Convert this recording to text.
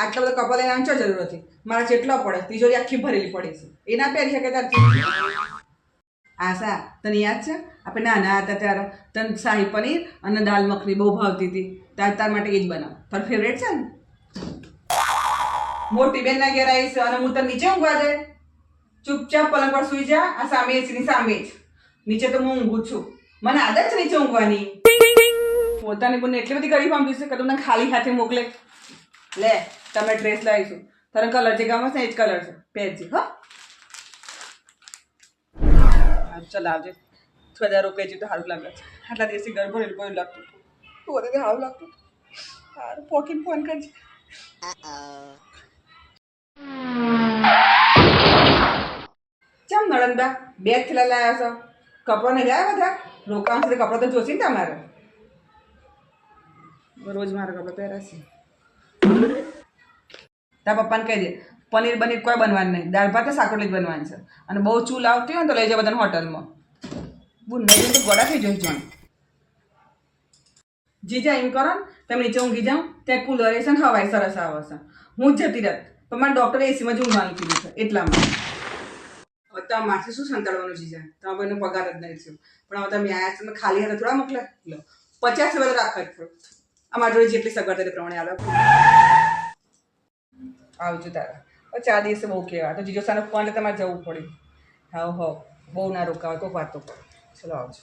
આટલા બધા કપડા લઈને આંચો જરૂર હતી મારા જેટલો પડે, તિજોરી આખી ભરેલી પડી છે. એના પહેરી શકે આશા તને યાદ છે? આપણે નાના હતા ત્યારે તને શાહી પનીર અને દાલ મખની બહુ ભાવતી હતી. તાર તાર માટે એ જ બનાવ. તાર ફેવરેટ છે ને? મોટી બેનના ઘેર આવીશ અને હું તને નીચે ઊંઘવા દે. ચૂપચાપ પલંગ પર સુઈ જા. આ સામે એસીની સામે જ. નીચે તો હું ઊંઘું છું. મને આદત છે નીચે ઊંઘવાની. પોતાની બંને એટલી બધી ગરીબ આંબી છે કે તમને ખાલી હાથે મોકલે. લે, તમે ડ્રેસ લાવીશું. તને કલર જે ગમે છે એ જ કલર છે. પહેરજે, હો. ચાલ આવજે. થોડા રોકાઈ જઈ તો સારું લાગે છે. આટલા દિવસથી ગરબો ભરેલું લાગતું તું વધારે સારું લાગતું સારું પોકીને ફોન કરજે. ચમ નળંદા બે થેલા લાયા છો? કપડાં ને ગયા બધા? રોકાણ સુધી કપડાં તો જોશે ને તમારે? રોજ મારા કપડાં પહેરાશે તારા પપ્પાને કહી દે, પનીર, બનીર કોઈ બનવાનું નહીં. દાળ ભાત શાક રોટલી જ બનવાની છે. અને બહુ ચૂલ આવતી હોય ને તો લઈ જાય બધાને હોટલમાં. બહુ નહીં તો ગોડા થઈ જશે જાણ જીજા એમ કરો ને, તમે નીચે ઊંઘી જાઉં ત્યાં કુલર છે ને હવાય સરસ આવે છે. હું જતી રહેત પણ મારા ડૉક્ટરે એસીમાં જ ઊંઘવાનું કીધું છે, એટલામાં. હવે તો માથે શું સંતાડવાનું જીજા તમે ભાઈનો પગાર જ નહીં થયો. પણ હવે તમે આયા છે ખાલી હાથે થોડા મોકલે લો. પચાસ તો રાખવા જ અમારા જોડે જેટલી સગવડ તે પ્રમાણે આવે આવજો તારા. ચાર દિવસે બહુ કહેવા તો જીજો સાનો ફોન તમારે જવું પડે. હા હો બહુ ના રોકાવે કોઈક વાતો કરો. ચલો આવજો.